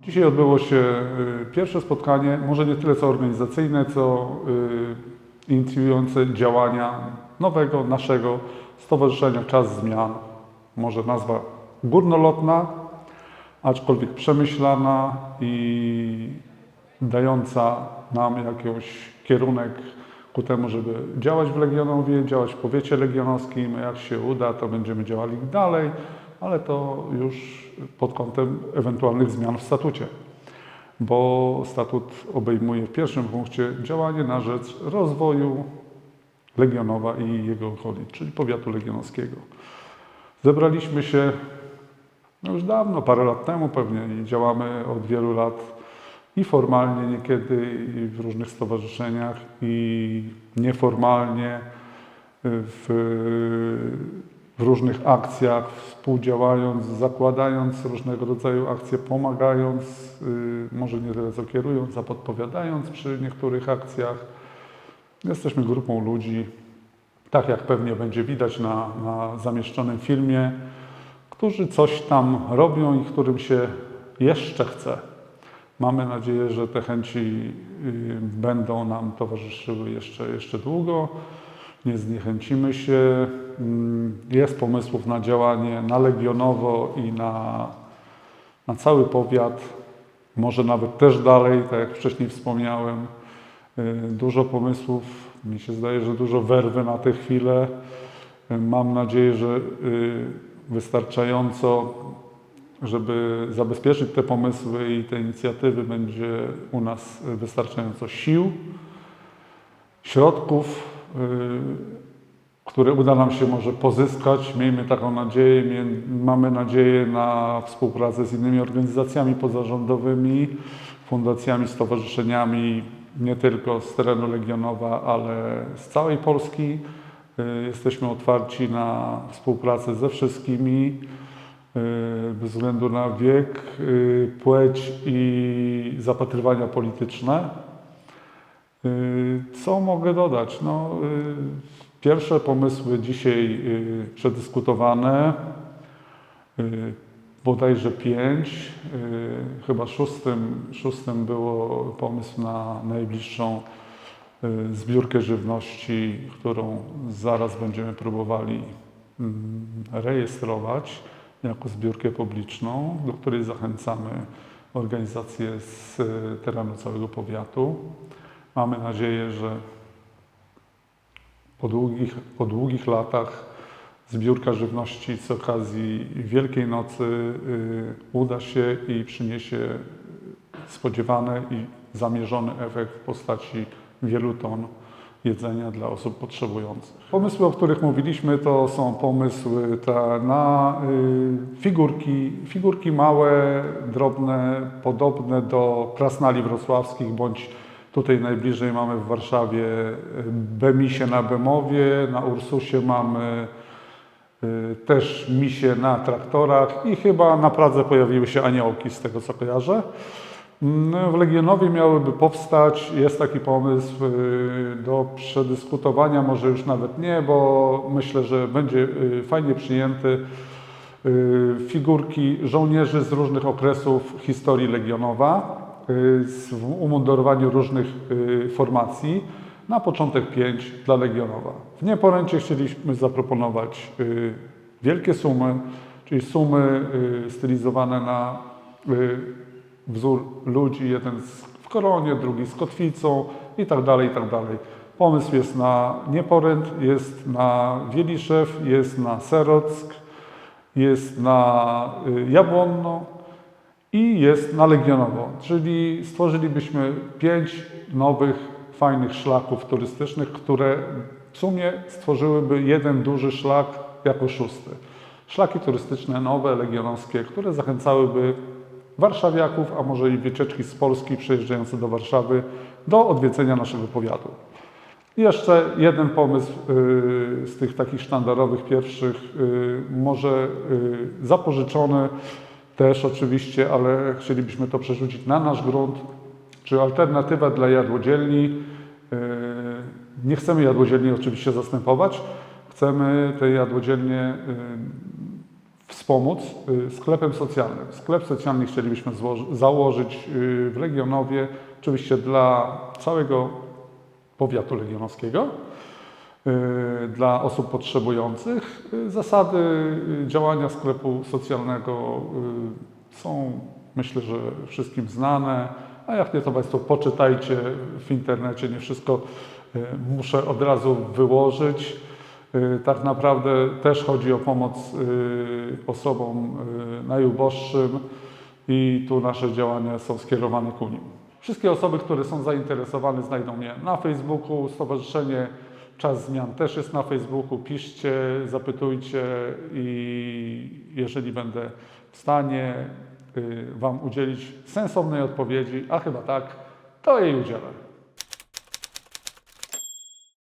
Dzisiaj odbyło się y, pierwsze spotkanie, może nie tyle co organizacyjne, co y, inicjujące działania nowego, naszego Stowarzyszenia Czas Zmian. Może nazwa górnolotna, aczkolwiek przemyślana i dająca nam jakiś kierunek ku temu, żeby działać w Legionowie, działać w powiecie legionowskim. Jak się uda, to będziemy działali dalej, ale to już pod kątem ewentualnych zmian w statucie. Bo statut obejmuje w pierwszym punkcie działanie na rzecz rozwoju Legionowa i jego okolic, czyli powiatu legionowskiego. Zebraliśmy się no już dawno, parę lat temu pewnie i działamy od wielu lat i formalnie niekiedy i w różnych stowarzyszeniach i nieformalnie w, w różnych akcjach, współdziałając, zakładając różnego rodzaju akcje, pomagając, y, może nie tyle co kierując, a podpowiadając przy niektórych akcjach. Jesteśmy grupą ludzi, tak jak pewnie będzie widać na, na zamieszczonym filmie, którzy coś tam robią i którym się jeszcze chce. Mamy nadzieję, że te chęci y, będą nam towarzyszyły jeszcze, jeszcze długo. Nie zniechęcimy się. Mm, Jest pomysłów na działanie na Legionowo i na, na cały powiat. Może nawet też dalej, tak jak wcześniej wspomniałem. Y, Dużo pomysłów. Mi się zdaje, że dużo werwy na tę chwilę. Y, Mam nadzieję, że y, wystarczająco żeby zabezpieczyć te pomysły i te inicjatywy, będzie u nas wystarczająco sił, środków, które uda nam się może pozyskać. Miejmy taką nadzieję. Mamy nadzieję na współpracę z innymi organizacjami pozarządowymi, fundacjami, stowarzyszeniami, nie tylko z terenu Legionowa, ale z całej Polski. Y, Jesteśmy otwarci na współpracę ze wszystkimi y, bez względu na wiek, y, płeć i zapatrywania polityczne. Y, Co mogę dodać? No, y, pierwsze pomysły dzisiaj y, przedyskutowane, y, bodajże pięć, y, chyba szóstym, szóstym było pomysł na najbliższą zbiórkę żywności, którą zaraz będziemy próbowali mm, rejestrować jako zbiórkę publiczną, do której zachęcamy organizacje z terenu całego powiatu. Mamy nadzieję, że po długich, po długich latach zbiórka żywności z okazji Wielkiej Nocy y, uda się i przyniesie spodziewany i zamierzony efekt w postaci wielu ton jedzenia dla osób potrzebujących. Pomysły, o których mówiliśmy, to są pomysły na y, figurki, figurki małe, drobne, podobne do krasnali wrocławskich, bądź tutaj najbliżej mamy w Warszawie y, Bemisie na Bemowie, na Ursusie mamy y, też misie na traktorach i chyba na Pradze pojawiły się aniołki, z tego co kojarzę. Mm, W Legionowie miałyby powstać, jest taki pomysł y, do przedyskutowania, może już nawet nie, bo myślę, że będzie fajnie przyjęty figurki żołnierzy z różnych okresów historii Legionowa w umundurowaniu różnych y, formacji. Na początek pięć dla Legionowa. W nieporęcie chcieliśmy zaproponować y, wielkie sumy, czyli sumy y, stylizowane na y, wzór ludzi, jeden w koronie, drugi z kotwicą i tak dalej, i tak dalej. Pomysł jest na Nieporęt, jest na Wieliszew, jest na Serock, jest na y, Jabłonno i jest na Legionowo. Czyli stworzylibyśmy pięć nowych, fajnych szlaków turystycznych, które w sumie stworzyłyby jeden duży szlak jako szósty. Szlaki turystyczne nowe, legionowskie, które zachęcałyby warszawiaków, a może i wycieczki z Polski przyjeżdżające do Warszawy do odwiedzenia naszego powiatu. I jeszcze jeden pomysł y, z tych takich sztandarowych pierwszych, y, może y, zapożyczony też oczywiście, ale chcielibyśmy to przerzucić na nasz grunt, czy alternatywa dla jadłodzielni. Y, Nie chcemy jadłodzielni oczywiście zastępować, chcemy te jadłodzielnie y, wspomóc y, sklepem socjalnym. Sklep socjalny chcielibyśmy założyć w Legionowie, oczywiście dla całego powiatu legionowskiego, dla osób potrzebujących. Y, Zasady y, działania sklepu socjalnego y, są, myślę, że wszystkim znane, a jak nie, to Państwo poczytajcie w internecie, nie wszystko y, muszę od razu wyłożyć. Y, Tak naprawdę też chodzi o pomoc y, osobom y, najuboższym i tu nasze działania są skierowane ku nim. Wszystkie osoby, które są zainteresowane znajdą mnie na Facebooku. Stowarzyszenie Czas Zmian też jest na Facebooku. Piszcie, zapytujcie i jeżeli będę w stanie y, Wam udzielić sensownej odpowiedzi, a chyba tak, to jej udzielę.